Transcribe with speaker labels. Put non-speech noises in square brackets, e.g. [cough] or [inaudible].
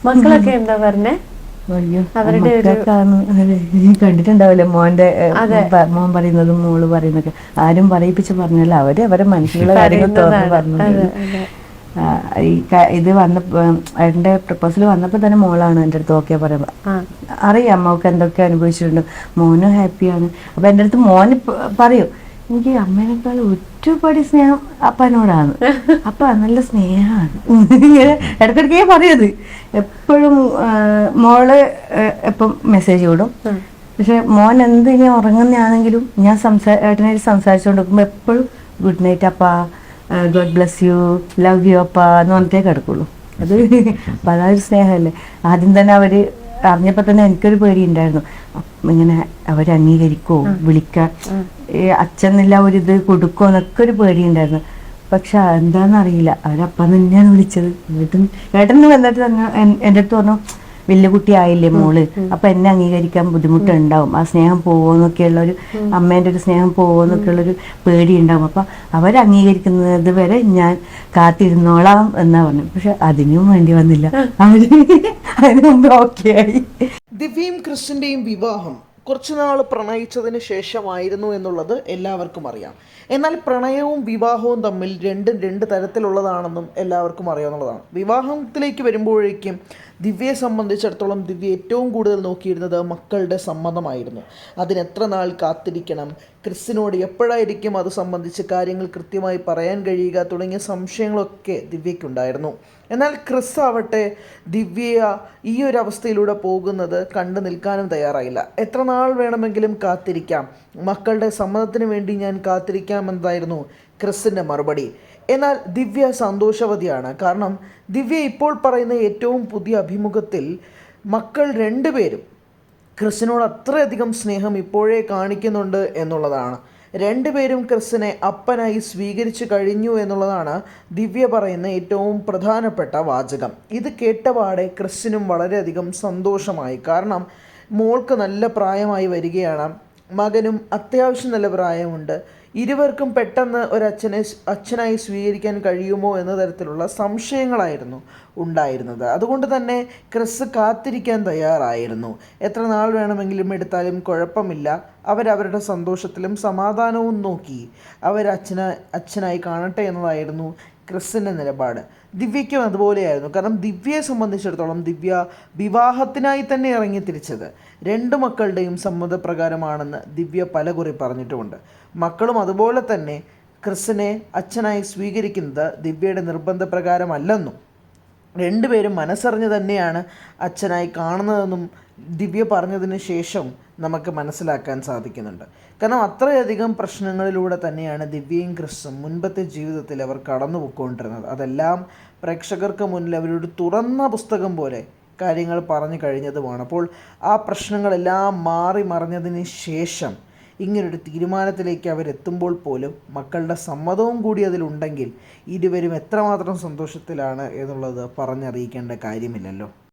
Speaker 1: മക്കളൊക്കെ എന്താ പറഞ്ഞേ?
Speaker 2: കണ്ടിട്ടുണ്ടാവില്ല
Speaker 1: അവരുടെ
Speaker 2: മോന്റെ മോൻ പറയുന്നതും മോൾ പറയുന്നൊക്കെ. ആരും പറയിപ്പിച്ച് പറഞ്ഞല്ല. അവർ അവരെ മനസ്സിലുള്ള കാര്യങ്ങൾ തുറന്ന് പറഞ്ഞു
Speaker 1: അതെ അതെ
Speaker 2: ആ, ഈ ഇത് വന്നപ്പോ എന്റെ പ്രപ്പോസൽ വന്നപ്പോ തന്നെ മോളാണ് എന്റെ അടുത്ത് ഓക്കെ പറയാ
Speaker 1: ആ.
Speaker 2: അറിയാം അമ്മയ്ക്ക് എന്തൊക്കെ അനുഭവിച്ചിട്ടുണ്ട്. മോനും ഹാപ്പിയാണ്. അപ്പൊ എന്റെ അടുത്ത് മോന് പറയും. എനിക്ക് അമ്മേനേക്കാൾ ഒരുപാട് സ്നേഹം അപ്പനോടാണ്. [laughs] അപ്പ നല്ല സ്നേഹമാണ് ഇങ്ങനെ ഇടയ്ക്കിടയ്ക്കേ പറയത് എപ്പോഴും മോൾ എപ്പം മെസ്സേജ് വിടും. പക്ഷെ മോൻ എന്ത് ഞാൻ ഉറങ്ങുന്നതാണെങ്കിലും ഞാൻ സംസാ ഏട്ടനായിട്ട് സംസാരിച്ചുകൊണ്ട് നോക്കുമ്പോൾ എപ്പോഴും ഗുഡ് നൈറ്റ് അപ്പ God bless you love you അപ്പ എന്ന് പറഞ്ഞിട്ടേ കിടക്കുള്ളൂ. അത് [laughs] അപ്പം അതൊരു സ്നേഹമല്ലേ. ആദ്യം തന്നെ അവർ അറിഞ്ഞപ്പോൾ തന്നെ എനിക്കൊരു പേടി ഉണ്ടായിരുന്നു ഇങ്ങനെ അവരംഗീകരിക്കോ വിളിക്കാൻ ഈ അച്ഛന്നില്ല ഒരിത് കൊടുക്കോ എന്നൊക്കെ ഒരു പേടി ഉണ്ടായിരുന്നു പക്ഷെ എന്താണെന്നറിയില്ല അവരപ്പം തന്നെയാണ് വിളിച്ചത്. വീട്ടിൽ ഏട്ടൻ വന്നിട്ട് തന്നെ എന്റെ അടുത്ത് പറഞ്ഞു വലിയ കുട്ടിയായില്ലേ മോൾ? അപ്പൊ എന്നെ അംഗീകരിക്കാൻ ബുദ്ധിമുട്ടുണ്ടാവും. ആ സ്നേഹം പോവോന്നൊക്കെയുള്ള ഒരു അമ്മേന്റെ ഒരു സ്നേഹം പോവോന്നൊക്കെ ഒരു പേടി ഉണ്ടാവും അപ്പൊ അവരംഗീകരിക്കുന്നത് വരെ ഞാൻ കാത്തിരുന്നോളാം എന്നാ പറഞ്ഞു. പക്ഷെ അതിനും വേണ്ടി വന്നില്ല. അവർ അതിന് ഓക്കെ ആയി
Speaker 3: ദിവ്യയും ക്രിസ്റ്റിന്റെയും വിവാഹം കുറച്ചുനാൾ പ്രണയിച്ചതിന് ശേഷമായിരുന്നു എന്നുള്ളത് എല്ലാവർക്കും അറിയാം. എന്നാൽ പ്രണയവും വിവാഹവും തമ്മിൽ രണ്ടും രണ്ട് തരത്തിലുള്ളതാണെന്നും എല്ലാവർക്കും അറിയാവുന്നതാണ്. വിവാഹത്തിലേക്ക് വരുമ്പോഴേക്കും ദിവ്യയെ സംബന്ധിച്ചിടത്തോളം ദിവ്യ ഏറ്റവും കൂടുതൽ നോക്കിയിരുന്നത് മക്കളുടെ സമ്മതമായിരുന്നു അതിന് എത്ര നാൾ കാത്തിരിക്കണം? ക്രിസ്സിനോട് എപ്പോഴായിരിക്കും അത് സംബന്ധിച്ച് കാര്യങ്ങൾ കൃത്യമായി പറയാൻ കഴിയുക തുടങ്ങിയ സംശയങ്ങളൊക്കെ ദിവ്യയ്ക്കുണ്ടായിരുന്നു. എന്നാൽ ക്രിസ് ആവട്ടെ ദിവ്യ ഈ ഒരു അവസ്ഥയിലൂടെ പോകുന്നത് കണ്ടു നിൽക്കാനും തയ്യാറായില്ല. എത്ര നാൾ വേണമെങ്കിലും കാത്തിരിക്കാം. മക്കളുടെ സമ്മതത്തിന് വേണ്ടി ഞാൻ കാത്തിരിക്കാമെന്നതായിരുന്നു ക്രിസിന്റെ മറുപടി. എന്നാൽ ദിവ്യ സന്തോഷവതിയാണ്. കാരണം ദിവ്യ ഇപ്പോൾ പറയുന്ന ഏറ്റവും പുതിയ അഭിമുഖത്തിൽ മക്കൾ രണ്ടുപേരും ക്രിസ്സിനോട് അത്രയധികം സ്നേഹം ഇപ്പോഴേ കാണിക്കുന്നുണ്ട് എന്നുള്ളതാണ്. രണ്ടുപേരും ക്രിസ്സിനെ അപ്പനായി സ്വീകരിച്ചു കഴിഞ്ഞു എന്നുള്ളതാണ് ദിവ്യ പറയുന്ന ഏറ്റവും പ്രധാനപ്പെട്ട വാചകം. ഇത് കേട്ടപാടെ ക്രിസ്സിനും വളരെയധികം സന്തോഷമായി. കാരണം മോൾക്ക് നല്ല പ്രായമായി വരികയാണ്. മകനും അത്യാവശ്യം നല്ല പ്രായമുണ്ട്. ഇരുവർക്കും പെട്ടെന്ന് ഒരു അച്ഛനെ അച്ഛനായി സ്വീകരിക്കാൻ കഴിയുമോ എന്ന തരത്തിലുള്ള സംശയങ്ങളായിരുന്നു ഉണ്ടായിരുന്നത്. അതുകൊണ്ട് തന്നെ ക്രിസ് കാത്തിരിക്കാൻ തയ്യാറായിരുന്നു. എത്ര നാൾ വേണമെങ്കിലും എടുത്താലും കുഴപ്പമില്ല. അവരവരുടെ സന്തോഷത്തിലും സമാധാനവും നോക്കി. അവരച്ഛനെ അച്ഛനായി കാണട്ടെ എന്നതായിരുന്നു ക്രിസിന്റെ നിലപാട്. ദിവ്യയ്ക്കും അതുപോലെയായിരുന്നു. കാരണം ദിവ്യയെ സംബന്ധിച്ചിടത്തോളം ദിവ്യ വിവാഹത്തിനായി തന്നെ ഇറങ്ങി തിരിച്ചത്. രണ്ട് മക്കളുടെയും സമ്മതപ്രകാരമാണെന്ന് ദിവ്യ പലകുറി പറഞ്ഞിട്ടുമുണ്ട്. മക്കളും അതുപോലെ തന്നെ ക്രിസിനെ അച്ഛനായി സ്വീകരിക്കുന്നത് ദിവ്യയുടെ നിർബന്ധപ്രകാരമല്ലെന്നും രണ്ടുപേരും മനസ്സറിഞ്ഞ് തന്നെയാണ് അച്ഛനായി കാണുന്നതെന്നും ദിവ്യ പറഞ്ഞതിന് ശേഷം നമുക്ക് മനസ്സിലാക്കാൻ സാധിക്കുന്നുണ്ട്. കാരണം അത്രയധികം പ്രശ്നങ്ങളിലൂടെ തന്നെയാണ് ദിവ്യയും ക്രിസ്തും മുൻപത്തെ ജീവിതത്തിൽ അവർ കടന്നു പോയിക്കൊണ്ടിരുന്നത് അതെല്ലാം പ്രേക്ഷകർക്ക് മുന്നിൽ അവരൊരു തുറന്ന പുസ്തകം പോലെ കാര്യങ്ങൾ പറഞ്ഞു കഴിഞ്ഞതുമാണ്. അപ്പോൾ ആ പ്രശ്നങ്ങളെല്ലാം മാറി മറിഞ്ഞതിന് ശേഷം ഇങ്ങനൊരു തീരുമാനത്തിലേക്ക് അവരെത്തുമ്പോൾ പോലും മക്കളുടെ സമ്മതവും കൂടി അതിലുണ്ടെങ്കിൽ ഇരുവരും എത്രമാത്രം സന്തോഷത്തിലാണ് എന്നുള്ളത് പറഞ്ഞറിയിക്കേണ്ട കാര്യമില്ലല്ലോ.